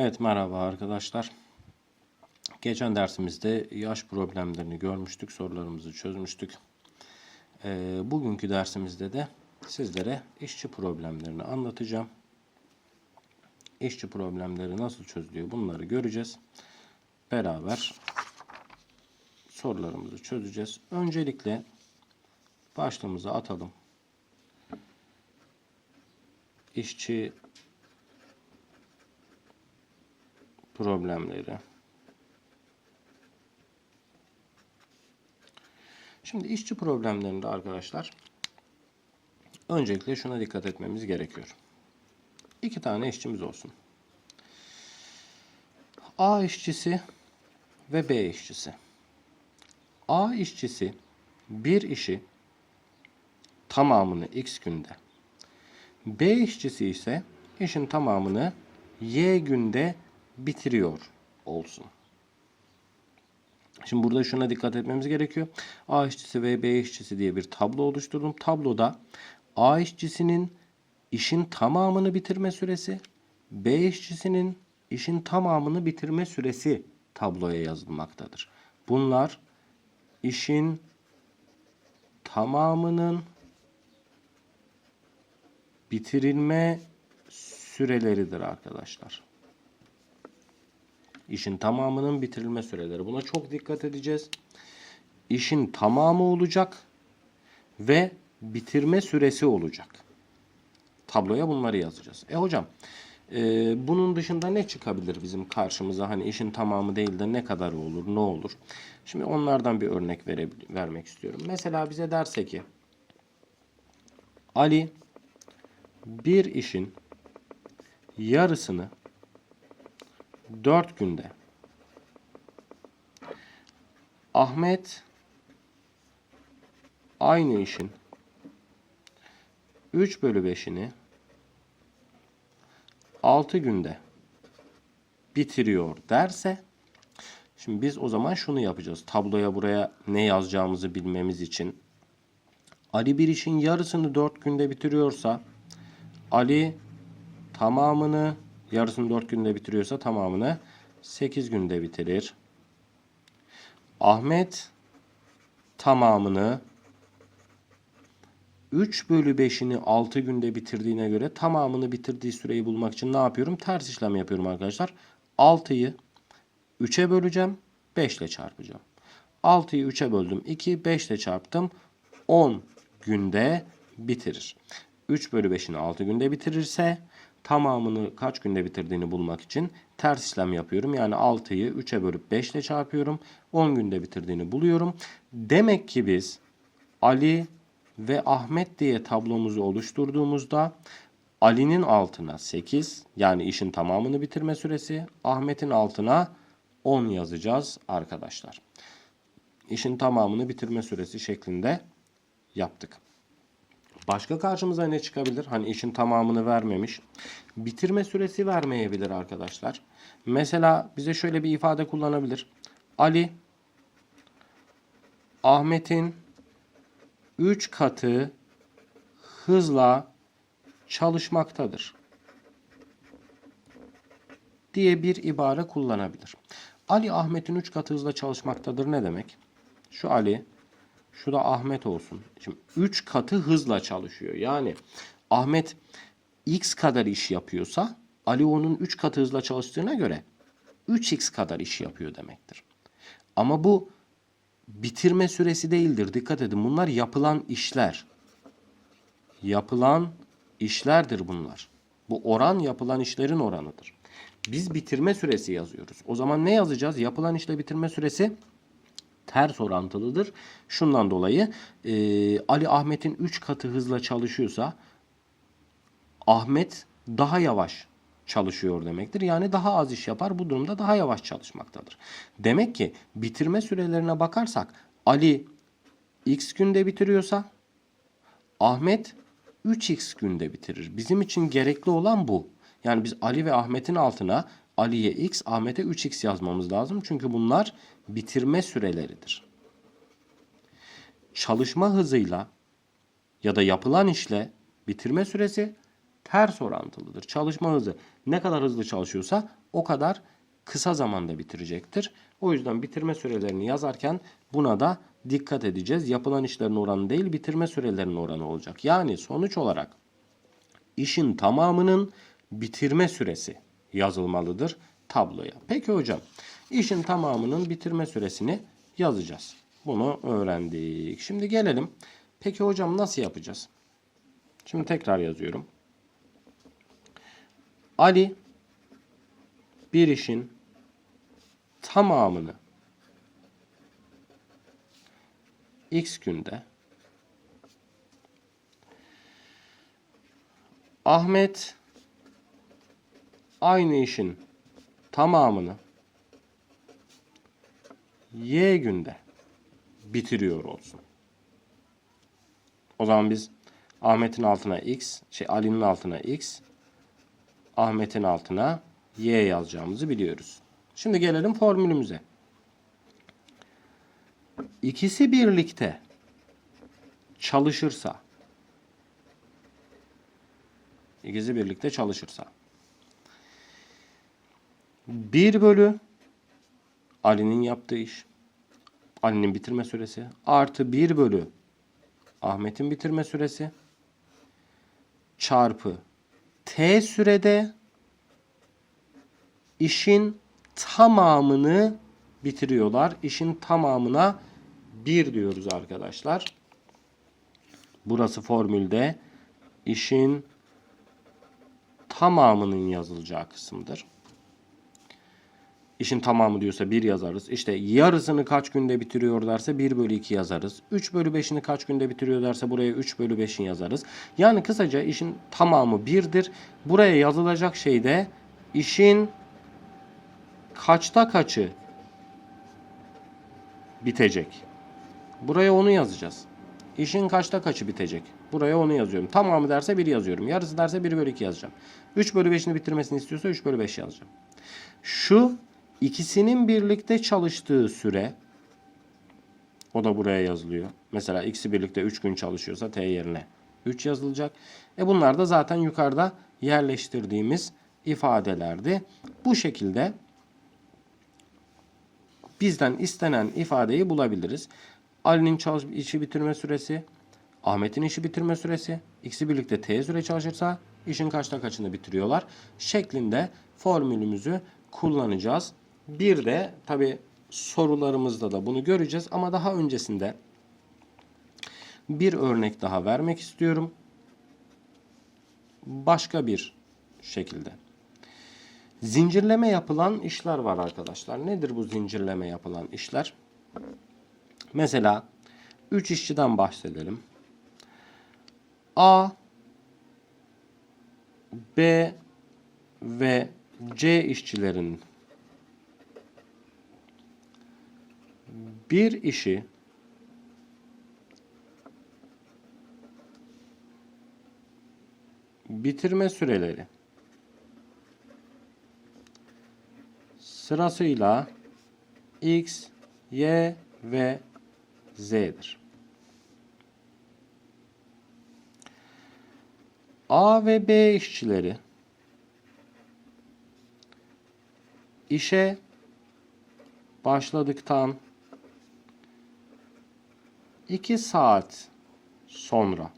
Evet merhaba arkadaşlar. Geçen dersimizde yaş problemlerini görmüştük, sorularımızı çözmüştük. Ee, bugünkü dersimizde de sizlere işçi problemlerini anlatacağım. İşçi problemleri nasıl çözülüyor bunları göreceğiz. Beraber sorularımızı çözeceğiz. Öncelikle başlığımızı atalım. İşçi problemleri. Şimdi işçi problemlerinde arkadaşlar öncelikle şuna dikkat etmemiz gerekiyor. İki tane işçimiz olsun. A işçisi ve B işçisi. A işçisi bir işi tamamını x günde. B işçisi ise işin tamamını y günde bitiriyor olsun. Şimdi burada şuna dikkat etmemiz gerekiyor. A işçisi ve B işçisi diye bir tablo oluşturdum. Tabloda A işçisinin işin tamamını bitirme süresi, B işçisinin işin tamamını bitirme süresi tabloya yazılmaktadır. Bunlar işin tamamının bitirilme süreleridir arkadaşlar. İşin tamamının bitirilme süreleri. Buna çok dikkat edeceğiz. İşin tamamı olacak ve bitirme süresi olacak. Tabloya bunları yazacağız. E hocam e, bunun dışında ne çıkabilir bizim karşımıza? Hani işin tamamı değil de ne kadar olur, ne olur? Şimdi onlardan bir örnek vere, vermek istiyorum. Mesela bize derse ki Ali bir işin yarısını 4 günde. Ahmet aynı işin 3 bölü 5'ini 6 günde bitiriyor derse şimdi biz o zaman şunu yapacağız. Tabloya buraya ne yazacağımızı bilmemiz için Ali bir işin yarısını 4 günde bitiriyorsa Ali tamamını yarısını 4 günde bitiriyorsa tamamını 8 günde bitirir. Ahmet tamamını 3 bölü 5'ini 6 günde bitirdiğine göre tamamını bitirdiği süreyi bulmak için ne yapıyorum? Ters işlem yapıyorum arkadaşlar. 6'yı 3'e böleceğim. 5 ile çarpacağım. 6'yı 3'e böldüm. 2, 5 ile çarptım. 10 günde bitirir. 3 bölü 5'ini 6 günde bitirirse tamamını kaç günde bitirdiğini bulmak için ters işlem yapıyorum. Yani 6'yı 3'e bölüp 5 ile çarpıyorum. 10 günde bitirdiğini buluyorum. Demek ki biz Ali ve Ahmet diye tablomuzu oluşturduğumuzda Ali'nin altına 8 yani işin tamamını bitirme süresi, Ahmet'in altına 10 yazacağız arkadaşlar. İşin tamamını bitirme süresi şeklinde yaptık. Başka karşımıza ne çıkabilir? Hani işin tamamını vermemiş. Bitirme süresi vermeyebilir arkadaşlar. Mesela bize şöyle bir ifade kullanabilir. Ali Ahmet'in 3 katı hızla çalışmaktadır diye bir ibare kullanabilir. Ali Ahmet'in 3 katı hızla çalışmaktadır ne demek? Şu Ali şu da Ahmet olsun. Şimdi 3 katı hızla çalışıyor. Yani Ahmet x kadar iş yapıyorsa Ali onun 3 katı hızla çalıştığına göre 3x kadar iş yapıyor demektir. Ama bu bitirme süresi değildir. Dikkat edin bunlar yapılan işler. Yapılan işlerdir bunlar. Bu oran yapılan işlerin oranıdır. Biz bitirme süresi yazıyoruz. O zaman ne yazacağız? Yapılan işle bitirme süresi ters orantılıdır. Şundan dolayı e, Ali Ahmet'in 3 katı hızla çalışıyorsa Ahmet daha yavaş çalışıyor demektir. Yani daha az iş yapar. Bu durumda daha yavaş çalışmaktadır. Demek ki bitirme sürelerine bakarsak Ali x günde bitiriyorsa Ahmet 3x günde bitirir. Bizim için gerekli olan bu. Yani biz Ali ve Ahmet'in altına Ali'ye x, Ahmet'e 3x yazmamız lazım. Çünkü bunlar bitirme süreleridir. Çalışma hızıyla ya da yapılan işle bitirme süresi ters orantılıdır. Çalışma hızı ne kadar hızlı çalışıyorsa o kadar kısa zamanda bitirecektir. O yüzden bitirme sürelerini yazarken buna da dikkat edeceğiz. Yapılan işlerin oranı değil bitirme sürelerinin oranı olacak. Yani sonuç olarak işin tamamının bitirme süresi yazılmalıdır tabloya. Peki hocam işin tamamının bitirme süresini yazacağız. Bunu öğrendik. Şimdi gelelim. Peki hocam nasıl yapacağız? Şimdi tekrar yazıyorum. Ali bir işin tamamını x günde Ahmet aynı işin tamamını y günde bitiriyor olsun. O zaman biz Ahmet'in altına x, şey Ali'nin altına x, Ahmet'in altına y yazacağımızı biliyoruz. Şimdi gelelim formülümüze. İkisi birlikte çalışırsa ikisi birlikte çalışırsa 1 bölü Ali'nin yaptığı iş Ali'nin bitirme süresi artı 1 bölü Ahmet'in bitirme süresi çarpı t sürede işin tamamını bitiriyorlar. İşin tamamına 1 diyoruz arkadaşlar. Burası formülde işin tamamının yazılacağı kısımdır. İşin tamamı diyorsa 1 yazarız. İşte yarısını kaç günde bitiriyor derse 1 bölü 2 yazarız. 3 bölü 5'ini kaç günde bitiriyor derse buraya 3 bölü 5'ini yazarız. Yani kısaca işin tamamı 1'dir. Buraya yazılacak şey de işin kaçta kaçı bitecek. Buraya onu yazacağız. İşin kaçta kaçı bitecek. Buraya onu yazıyorum. Tamamı derse 1 yazıyorum. Yarısı derse 1 bölü 2 yazacağım. 3 bölü 5'ini bitirmesini istiyorsa 3 bölü 5 yazacağım. Şu ikisinin birlikte çalıştığı süre o da buraya yazılıyor. Mesela ikisi birlikte 3 gün çalışıyorsa t yerine 3 yazılacak. E bunlar da zaten yukarıda yerleştirdiğimiz ifadelerdi. Bu şekilde bizden istenen ifadeyi bulabiliriz. Ali'nin işi bitirme süresi, Ahmet'in işi bitirme süresi, ikisi birlikte t süre çalışırsa işin kaçta kaçını bitiriyorlar şeklinde formülümüzü kullanacağız. Bir de tabi sorularımızda da bunu göreceğiz ama daha öncesinde bir örnek daha vermek istiyorum. Başka bir şekilde. Zincirleme yapılan işler var arkadaşlar. Nedir bu zincirleme yapılan işler? Mesela 3 işçiden bahsedelim. A, B ve C işçilerin bir işi bitirme süreleri sırasıyla X, Y ve Z'dir. A ve B işçileri işe başladıktan 2 saat sonra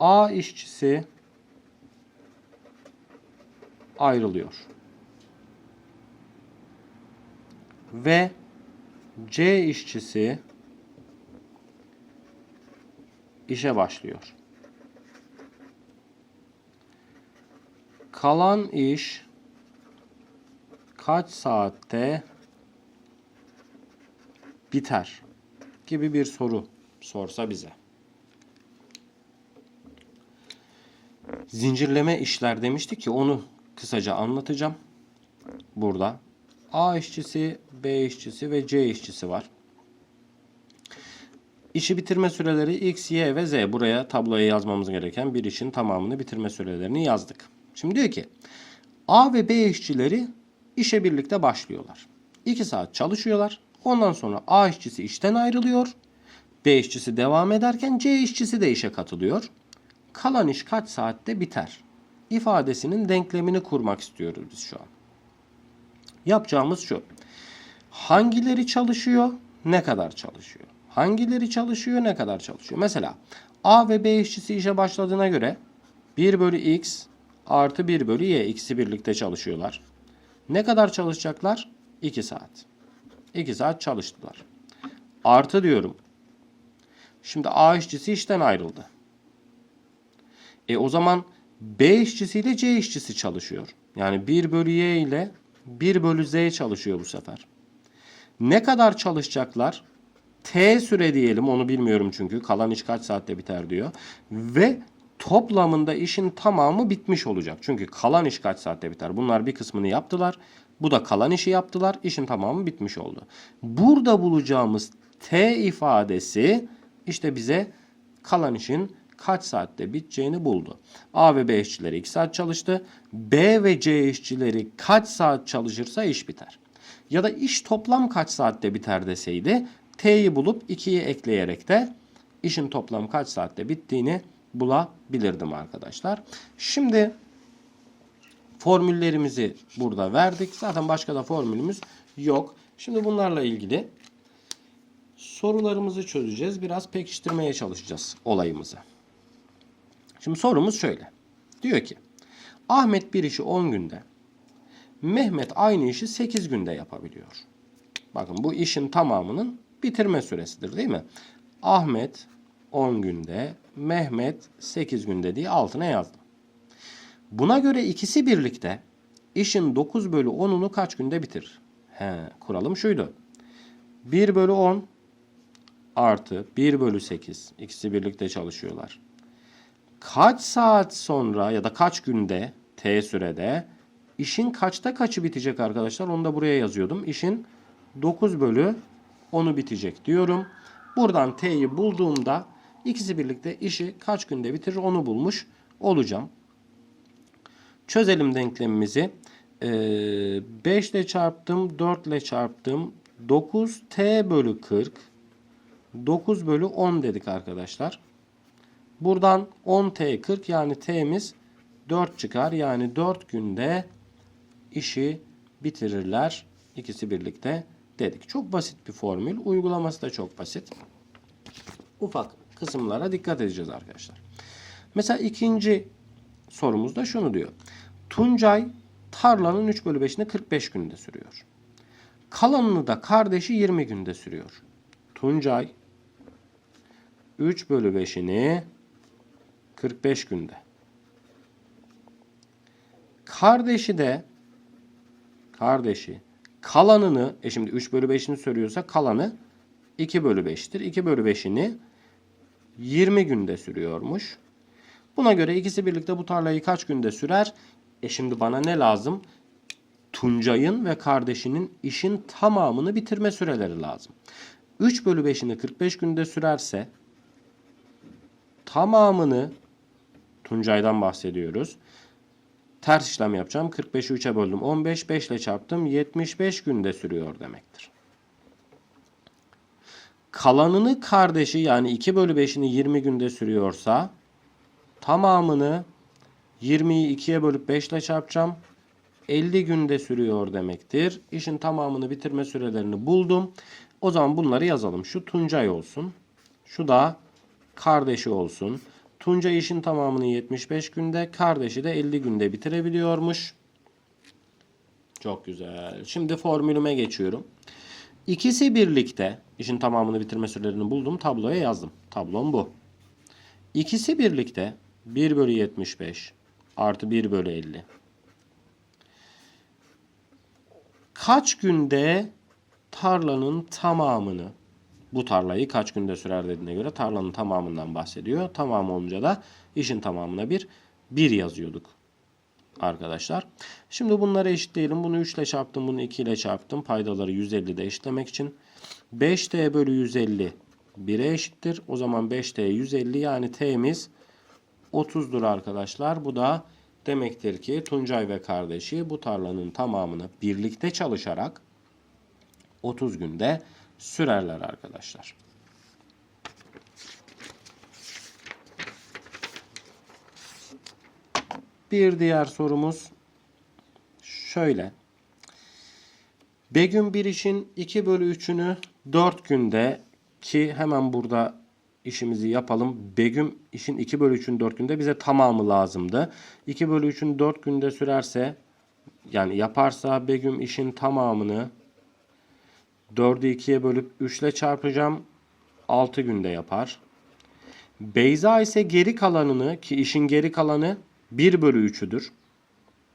A işçisi ayrılıyor. Ve C işçisi işe başlıyor. Kalan iş kaç saatte biter gibi bir soru sorsa bize. Zincirleme işler demiştik ki onu kısaca anlatacağım. Burada A işçisi, B işçisi ve C işçisi var. İşi bitirme süreleri X, Y ve Z. Buraya tabloya yazmamız gereken bir işin tamamını bitirme sürelerini yazdık. Şimdi diyor ki A ve B işçileri işe birlikte başlıyorlar. 2 saat çalışıyorlar. Ondan sonra A işçisi işten ayrılıyor. B işçisi devam ederken C işçisi de işe katılıyor. Kalan iş kaç saatte biter ifadesinin denklemini kurmak istiyoruz biz şu an. Yapacağımız şu. Hangileri çalışıyor, ne kadar çalışıyor? Hangileri çalışıyor, ne kadar çalışıyor? Mesela A ve B işçisi işe başladığına göre 1 bölü x artı 1 bölü y ikisi birlikte çalışıyorlar. Ne kadar çalışacaklar? 2 saat. 2 saat çalıştılar. Artı diyorum. Şimdi A işçisi işten ayrıldı. E o zaman B işçisiyle C işçisi çalışıyor. Yani 1 bölü Y ile 1 bölü Z çalışıyor bu sefer. Ne kadar çalışacaklar? T süre diyelim onu bilmiyorum çünkü. Kalan iş kaç saatte biter diyor. Ve toplamında işin tamamı bitmiş olacak. Çünkü kalan iş kaç saatte biter? Bunlar bir kısmını yaptılar. Bu da kalan işi yaptılar. İşin tamamı bitmiş oldu. Burada bulacağımız T ifadesi işte bize kalan işin kaç saatte biteceğini buldu. A ve B işçileri 2 saat çalıştı. B ve C işçileri kaç saat çalışırsa iş biter. Ya da iş toplam kaç saatte biter deseydi T'yi bulup 2'yi ekleyerek de işin toplam kaç saatte bittiğini bulabilirdim arkadaşlar. Şimdi formüllerimizi burada verdik. Zaten başka da formülümüz yok. Şimdi bunlarla ilgili sorularımızı çözeceğiz. Biraz pekiştirmeye çalışacağız olayımızı. Şimdi sorumuz şöyle. Diyor ki Ahmet bir işi 10 günde, Mehmet aynı işi 8 günde yapabiliyor. Bakın bu işin tamamının bitirme süresidir değil mi? Ahmet 10 günde, Mehmet 8 günde diye altına yazdım. Buna göre ikisi birlikte işin 9 bölü 10'unu kaç günde bitirir? He, kuralım şuydu. 1 bölü 10 artı 1 bölü 8. İkisi birlikte çalışıyorlar. Kaç saat sonra ya da kaç günde T sürede işin kaçta kaçı bitecek arkadaşlar? Onu da buraya yazıyordum. İşin 9 bölü 10'u bitecek diyorum. Buradan T'yi bulduğumda ikisi birlikte işi kaç günde bitirir onu bulmuş olacağım. Çözelim denklemimizi. Ee, 5 ile çarptım, 4 ile çarptım. 9 T bölü 40. 9 bölü 10 dedik arkadaşlar. Buradan 10T 40 yani T'miz 4 çıkar. Yani 4 günde işi bitirirler. İkisi birlikte dedik. Çok basit bir formül. Uygulaması da çok basit. Ufak kısımlara dikkat edeceğiz arkadaşlar. Mesela ikinci sorumuzda şunu diyor. Tuncay tarlanın 3 bölü 5'ini 45 günde sürüyor. Kalanını da kardeşi 20 günde sürüyor. Tuncay 3 bölü 5'ini 45 günde. Kardeşi de kardeşi kalanını e şimdi 3 bölü 5'ini söylüyorsa kalanı 2 bölü 5'tir. 2 bölü 5'ini 20 günde sürüyormuş. Buna göre ikisi birlikte bu tarlayı kaç günde sürer? E şimdi bana ne lazım? Tuncay'ın ve kardeşinin işin tamamını bitirme süreleri lazım. 3 bölü 5'ini 45 günde sürerse tamamını Tuncay'dan bahsediyoruz. Ters işlem yapacağım. 45'i 3'e böldüm. 15, 5 ile çarptım. 75 günde sürüyor demektir. Kalanını kardeşi yani 2 bölü 5'ini 20 günde sürüyorsa tamamını 20'yi 2'ye bölüp 5 ile çarpacağım. 50 günde sürüyor demektir. İşin tamamını bitirme sürelerini buldum. O zaman bunları yazalım. Şu Tuncay olsun. Şu da kardeşi olsun. Tuncay işin tamamını 75 günde, kardeşi de 50 günde bitirebiliyormuş. Çok güzel. Şimdi formülüme geçiyorum. İkisi birlikte işin tamamını bitirme sürelerini buldum. Tabloya yazdım. Tablom bu. İkisi birlikte 1 bölü 75 artı 1 bölü 50. Kaç günde tarlanın tamamını bu tarlayı kaç günde sürer dediğine göre tarlanın tamamından bahsediyor. Tamamı olunca da işin tamamına bir 1 yazıyorduk arkadaşlar. Şimdi bunları eşitleyelim. Bunu 3 ile çarptım. Bunu 2 ile çarptım. Paydaları 150'de eşitlemek için. 5t bölü 150 1'e eşittir. O zaman 5t 150 yani t'miz 30'dur arkadaşlar. Bu da demektir ki Tuncay ve kardeşi bu tarlanın tamamını birlikte çalışarak 30 günde sürerler arkadaşlar. Bir diğer sorumuz şöyle. Begüm bir işin 2 bölü 3'ünü 4 günde ki hemen burada işimizi yapalım. Begüm işin 2 bölü 3'ünü 4 günde bize tamamı lazımdı. 2 bölü 3'ün 4 günde sürerse yani yaparsa Begüm işin tamamını 4'ü 2'ye bölüp 3 ile çarpacağım. 6 günde yapar. Beyza ise geri kalanını ki işin geri kalanı 1 bölü 3'üdür.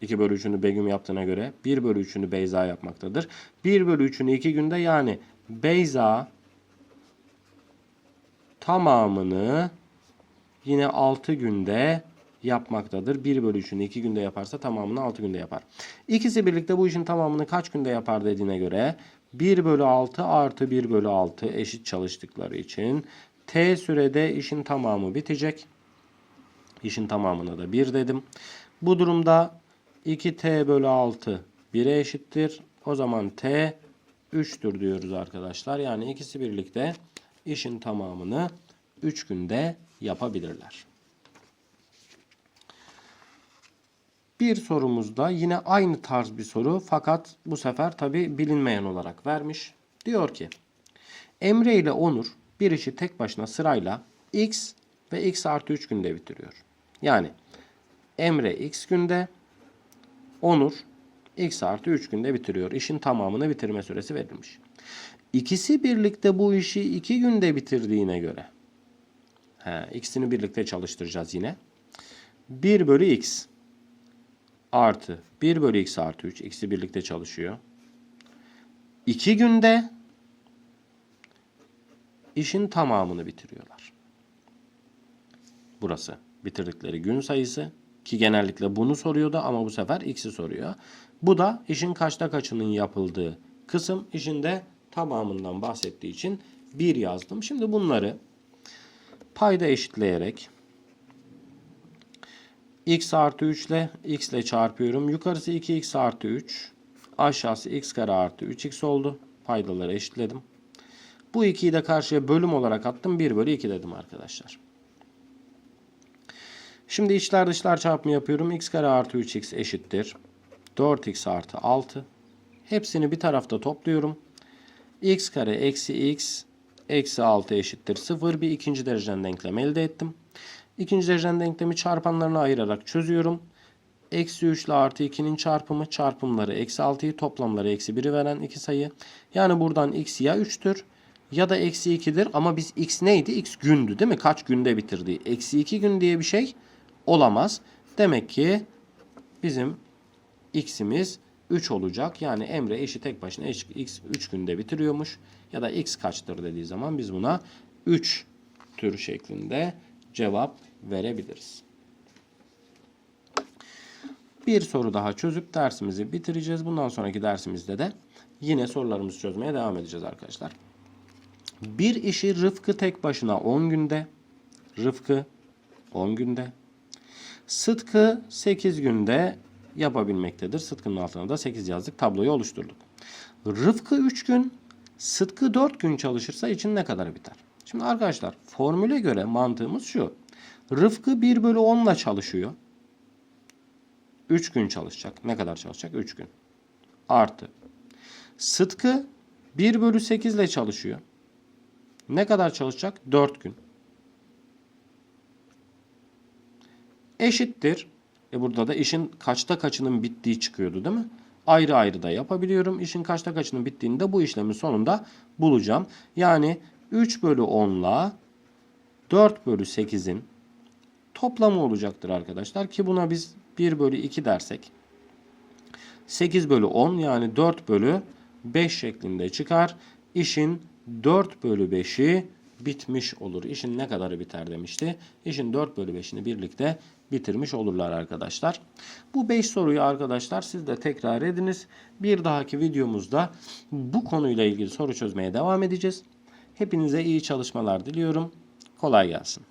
2 bölü 3'ünü Begüm yaptığına göre 1 bölü 3'ünü Beyza yapmaktadır. 1 bölü 3'ünü 2 günde yani Beyza tamamını yine 6 günde yapmaktadır. 1 bölü 3'ünü 2 günde yaparsa tamamını 6 günde yapar. İkisi birlikte bu işin tamamını kaç günde yapar dediğine göre 1 bölü 6 artı 1 bölü 6 eşit çalıştıkları için T sürede işin tamamı bitecek. İşin tamamına da 1 dedim. Bu durumda 2T bölü 6 1'e eşittir. O zaman T 3'tür diyoruz arkadaşlar. Yani ikisi birlikte işin tamamını 3 günde yapabilirler. Bir sorumuzda yine aynı tarz bir soru fakat bu sefer tabi bilinmeyen olarak vermiş. Diyor ki Emre ile Onur bir işi tek başına sırayla x ve x artı 3 günde bitiriyor. Yani Emre x günde Onur x artı 3 günde bitiriyor. İşin tamamını bitirme süresi verilmiş. İkisi birlikte bu işi 2 günde bitirdiğine göre he, ikisini birlikte çalıştıracağız yine. 1 bölü x artı 1 bölü x artı 3 ikisi birlikte çalışıyor. 2 günde işin tamamını bitiriyorlar. Burası bitirdikleri gün sayısı ki genellikle bunu soruyordu ama bu sefer x'i soruyor. Bu da işin kaçta kaçının yapıldığı kısım. İşin de tamamından bahsettiği için 1 yazdım. Şimdi bunları payda eşitleyerek x artı 3 ile x ile çarpıyorum. Yukarısı 2x artı 3. Aşağısı x kare artı 3x oldu. Paydaları eşitledim. Bu 2'yi de karşıya bölüm olarak attım. 1 bölü 2 dedim arkadaşlar. Şimdi içler dışlar çarpımı yapıyorum. x kare artı 3x eşittir. 4x artı 6. Hepsini bir tarafta topluyorum. X kare eksi x eksi 6 eşittir 0. Bir ikinci dereceden denklem elde ettim. İkinci dereceden denklemi çarpanlarına ayırarak çözüyorum. Eksi 3 ile artı 2'nin çarpımı çarpımları eksi 6'yı toplamları eksi 1'i veren iki sayı. Yani buradan x ya 3'tür ya da eksi 2'dir ama biz x neydi? x gündü değil mi? Kaç günde bitirdi? Eksi 2 gün diye bir şey olamaz. Demek ki bizim x'imiz 3 olacak. Yani Emre eşi tek başına x 3 günde bitiriyormuş. Ya da x kaçtır dediği zaman biz buna 3 tür şeklinde cevap verebiliriz. Bir soru daha çözüp dersimizi bitireceğiz. Bundan sonraki dersimizde de yine sorularımızı çözmeye devam edeceğiz arkadaşlar. Bir işi Rıfkı tek başına 10 günde, Rıfkı 10 günde, Sıtkı 8 günde yapabilmektedir. Sıtkı'nın altına da 8 yazdık. Tabloyu oluşturduk. Rıfkı 3 gün, Sıtkı 4 gün çalışırsa için ne kadar biter? Şimdi arkadaşlar formüle göre mantığımız şu. Rıfkı 1 bölü 10 ile çalışıyor. 3 gün çalışacak. Ne kadar çalışacak? 3 gün. Artı. Sıtkı 1 bölü 8 ile çalışıyor. Ne kadar çalışacak? 4 gün. Eşittir. E burada da işin kaçta kaçının bittiği çıkıyordu değil mi? Ayrı ayrı da yapabiliyorum. İşin kaçta kaçının bittiğini de bu işlemin sonunda bulacağım. Yani 3 bölü 10 ile 4 bölü 8'in toplamı olacaktır arkadaşlar. Ki buna biz 1 bölü 2 dersek 8 bölü 10 yani 4 bölü 5 şeklinde çıkar. İşin 4 bölü 5'i bitmiş olur. İşin ne kadarı biter demişti. İşin 4 bölü 5'ini birlikte bitirmiş olurlar arkadaşlar. Bu 5 soruyu arkadaşlar siz de tekrar ediniz. Bir dahaki videomuzda bu konuyla ilgili soru çözmeye devam edeceğiz. Hepinize iyi çalışmalar diliyorum. Kolay gelsin.